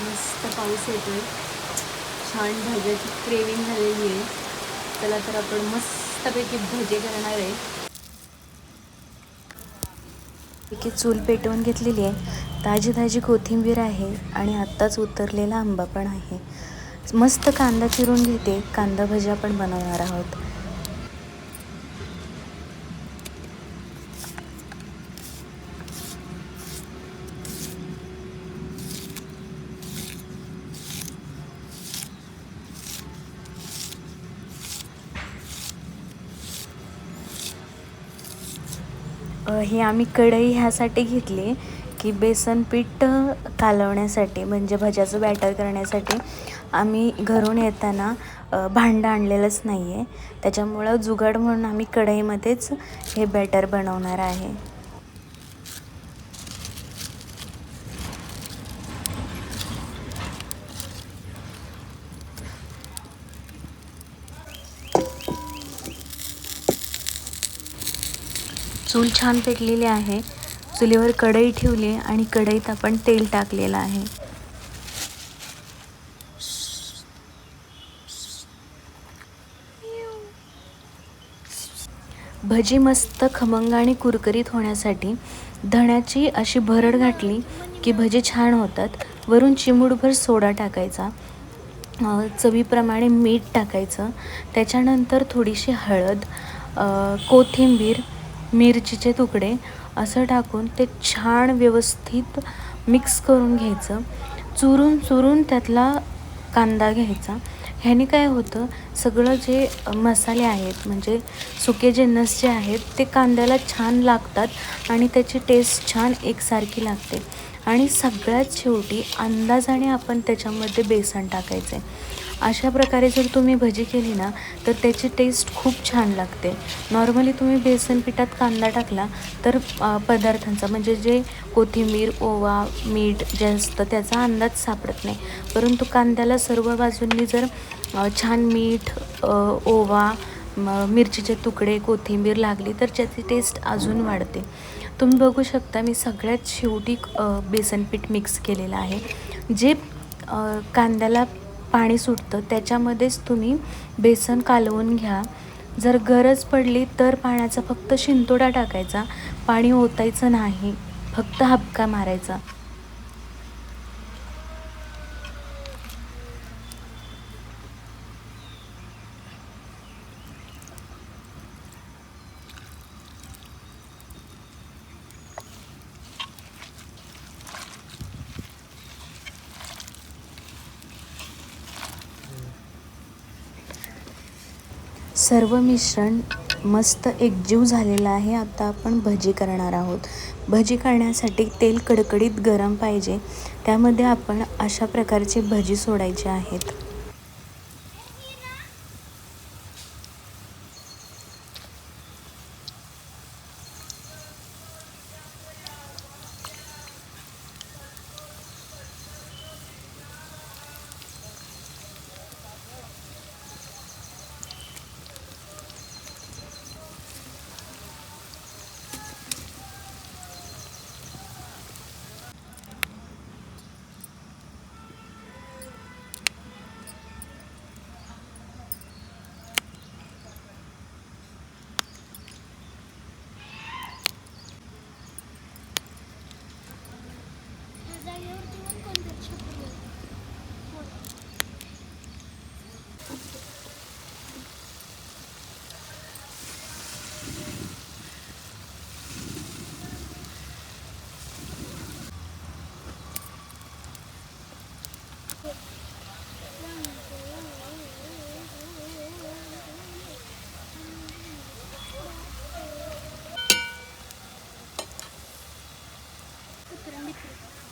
मस्त पाऊस येतोय. छान भज्याची क्रेविंग झालेली आहे. त्याला तर आपण मस्तपैकी भजे करणार आहे. इथे चूल पेटवून घेतलेली आहे. ताजी ताजी कोथिंबीर आहे आणि आत्ताच उतरलेला आंबा पण आहे. मस्त कांदा चिरून घेते. कांदा भजी आपण बनवणार आहोत. ही आम्ही कढई ह्यासाठी घेतली की बेसन पीठ कालवण्यासाठी म्हणजे भज्याचं बॅटर करण्यासाठी. आम्ही घरून येताना भांडं आणलेलंच नाही आहे त्याच्यामुळं जुगाड म्हणून आम्ही कढईमध्येच हे बॅटर बनवणार आहे. चूल छान पेटलेली आहे. चुलीवर कढई ठेवली आणि कढईत आपण तेल टाकलेलं आहे. भजी मस्त खमंग आणि कुरकुरीत होण्यासाठी धण्याची अशी भरड घातली की भजी छान होतात. वरून चिमूडभर सोडा टाकायचा. चवीप्रमाणे मीठ टाकायचं. त्याच्यानंतर थोडीशी हळद कोथिंबीर मिरचीचे तुकडे असं टाकून ते छान व्यवस्थित मिक्स करून घ्यायचं. चुरून चुरून त्यातला कांदा घ्यायचा. ह्याने काय होतं सगळं जे मसाले आहेत म्हणजे सुके जे नस जे आहेत ते कांद्याला छान लागतात आणि त्याची टेस्ट छान एकसारखी लागते. आणि सगळ्यात शेवटी अंदाजाने आपण त्याच्यामध्ये बेसन टाकायचे. अशा प्रकारे जर तुम्ही भजी केली ना तर त्याची टेस्ट खूप छान लागते. नॉर्मली तुम्ही बेसन पिठात कांदा टाकला तर पदार्थांचा म्हणजे जे कोथिंबीर ओवा मीठ जे असतं त्याचा अंदाज सापडत नाही. परंतु कांद्याला सर्व बाजूंनी जर छान मीठ ओवा मिरचीचे तुकडे कोथिंबीर लागली तर त्याची टेस्ट अजून वाढते. तुम्ही बघू शकता मी सगळ्यात शेवटी बेसनपीठ मिक्स केलेलं आहे. जे कांद्याला पाणी सुटतं त्याच्यामध्येच तुम्ही बेसन कालवून घ्या. जर गरज पडली तर पाण्याचा फक्त शिंतोडा टाकायचा. पाणी ओतायचं नाही फक्त हबका मारायचा. सर्व मिश्रण मस्त एकजीव झालेलं आहे. आता आपण भजी करणार आहोत. भजी करण्यासाठी तेल कडकडीत गरम पाहिजे. त्यामध्ये आपण अशा प्रकारची भजी सोडायची आहेत. Bitir, bitir.